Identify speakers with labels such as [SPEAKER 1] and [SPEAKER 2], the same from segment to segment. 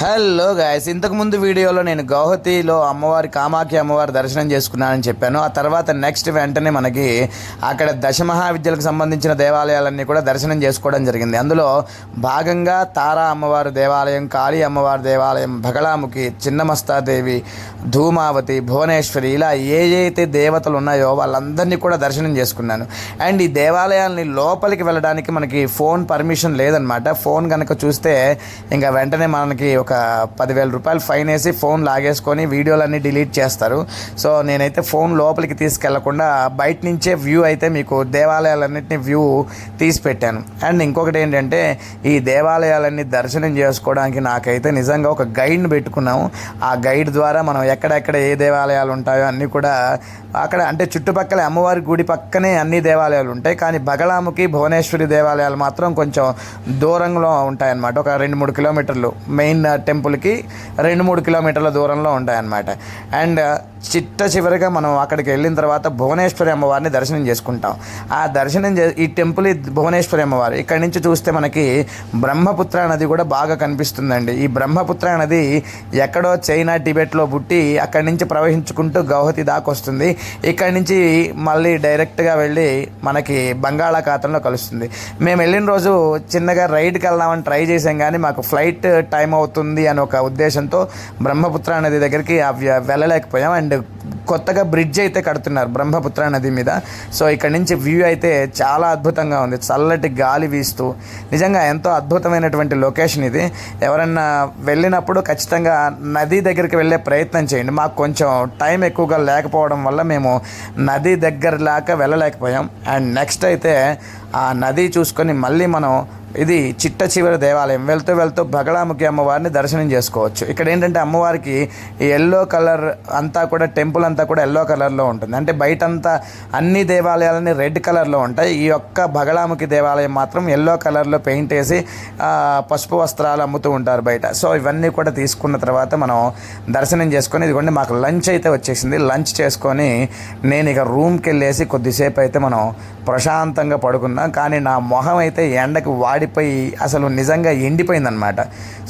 [SPEAKER 1] Hello guys ఇంతకుముందు వీడియోలో నేను గౌహతిలో అమ్మవారి కామాఖ్య అమ్మవారి దర్శనం చేసుకున్నానని చెప్పాను. ఆ తర్వాత నెక్స్ట్ వెంటనే మనకి అక్కడ దశమహావిద్యలకు సంబంధించిన దేవాలయాలన్నీ కూడా దర్శనం చేసుకోవడం జరిగింది. అందులో భాగంగా తారా అమ్మవారి దేవాలయం కాళీ అమ్మవారి దేవాలయం భగళాముఖి చిన్నమస్తాదేవి ధూమావతి భువనేశ్వరి ఇలా ఏ అయితే దేవతలు ఉన్నాయో వాళ్ళందరినీ కూడా దర్శనం చేసుకున్నాను. అండ్ ఈ దేవాలయాల్ని లోపలికి వెళ్ళడానికి మనకి ఫోన్ పర్మిషన్ లేదనమాట ఫోన్ కనుక చూస్తే ఇంకా వెంటనే మనకి ఒక పదివేల రూపాయలు ఫైన్ వేసి ఫోన్ లాగేసుకొని వీడియోలన్నీ డిలీట్ చేస్తారు. సో నేనైతే ఫోన్ లోపలికి తీసుకెళ్ళకుండా బయట నుంచే వ్యూ అయితే మీకు దేవాలయాలన్నింటినీ వ్యూ తీసి పెట్టాను. అండ్ ఇంకొకటి ఏంటంటే ఈ దేవాలయాలన్నీ దర్శనం చేసుకోవడానికి నాకైతే నిజంగా ఒక గైడ్ని పెట్టుకున్నాము. ఆ గైడ్ ద్వారా మనం ఎక్కడెక్కడ ఏ దేవాలయాలు ఉంటాయో అన్నీ కూడా అక్కడ అంటే చుట్టుపక్కల అమ్మవారి గుడి పక్కనే అన్ని దేవాలయాలు ఉంటాయి. కానీ బగలాముకి భువనేశ్వరి దేవాలయాలు మాత్రం కొంచెం దూరంలో ఉంటాయన్నమాట. ఒక రెండు మూడు కిలోమీటర్లు మెయిన్ టెంపుల్కి రెండు మూడు కిలోమీటర్ల దూరంలో ఉంటాయన్నమాట. అండ్ చిట్ట చివరిగా మనం అక్కడికి వెళ్ళిన తర్వాత భువనేశ్వరి అమ్మవారిని దర్శనం చేసుకుంటాం. ఆ దర్శనం చే ఈ టెంపుల్ భువనేశ్వరి అమ్మవారు. ఇక్కడి నుంచి చూస్తే మనకి బ్రహ్మపుత్ర నది కూడా బాగా కనిపిస్తుందండి. ఈ బ్రహ్మపుత్ర నది ఎక్కడో చైనా టిబెట్లో పుట్టి అక్కడి నుంచి ప్రవహించుకుంటూ గౌహతి దాకా వస్తుంది. ఇక్కడి నుంచి మళ్ళీ డైరెక్ట్గా వెళ్ళి మనకి బంగాళాఖాతంలో కలుస్తుంది. మేము వెళ్ళిన రోజు చిన్నగా రైడ్కి వెళ్దామని ట్రై చేసాం కానీ మాకు ఫ్లైట్ టైం అవుతుంది అని ఒక ఉద్దేశంతో బ్రహ్మపుత్ర నది దగ్గరికి అవి వెళ్ళలేకపోయాం. అండ్ అండ్ కొత్తగా బ్రిడ్జ్ అయితే కడుతున్నారు బ్రహ్మపుత్ర నది మీద. సో ఇక్కడ నుంచి వ్యూ అయితే చాలా అద్భుతంగా ఉంది. చల్లటి గాలి వీస్తూ నిజంగా ఎంతో అద్భుతమైనటువంటి లొకేషన్ ఇది. ఎవరన్నా వెళ్ళినప్పుడు ఖచ్చితంగా నది దగ్గరికి వెళ్ళే ప్రయత్నం చేయండి. మాకు కొంచెం టైం ఎక్కువగా లేకపోవడం వల్ల మేము నది దగ్గర లేక వెళ్ళలేకపోయాం. అండ్ నెక్స్ట్ అయితే ఆ నది చూసుకొని మళ్ళీ మనం ఇది చిట్ట చివరి దేవాలయం. వెళ్తూ వెళ్తూ బగళాముఖి అమ్మవారిని దర్శనం చేసుకోవచ్చు. ఇక్కడ ఏంటంటే అమ్మవారికి ఈ ఎల్లో కలర్ అంతా కూడా టెంపుల్ అంతా కూడా ఎల్లో కలర్లో ఉంటుంది. అంటే బయట అంతా అన్ని దేవాలయాలని రెడ్ కలర్లో ఉంటాయి. ఈ యొక్క బగళాముఖి దేవాలయం మాత్రం ఎల్లో కలర్లో పెయింట్ వేసి పసుపు వస్త్రాలు అమ్ముతూ ఉంటారు బయట. సో ఇవన్నీ కూడా తీసుకున్న తర్వాత మనం దర్శనం చేసుకొని ఇదిగోండి మాకు లంచ్ అయితే వచ్చేసింది. లంచ్ చేసుకొని నేను ఇక రూమ్కి వెళ్ళేసి కొద్దిసేపు అయితే మనం ప్రశాంతంగా పడుకున్నాం. కానీ నా మొహం అయితే ఎండకి ఎండకు వాడిపోయి అసలు నిజంగా ఎండిపోయిందనమాట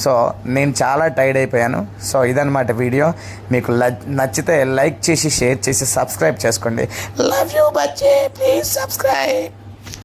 [SPEAKER 1] సో నేను చాలా టైర్డ్ అయిపోయాను. సో ఇదనమాట వీడియో. మీకు నచ్చితే లైక్ చేసి షేర్ చేసి సబ్స్క్రైబ్ చేసుకోండి. Love you బచ్చే. Please subscribe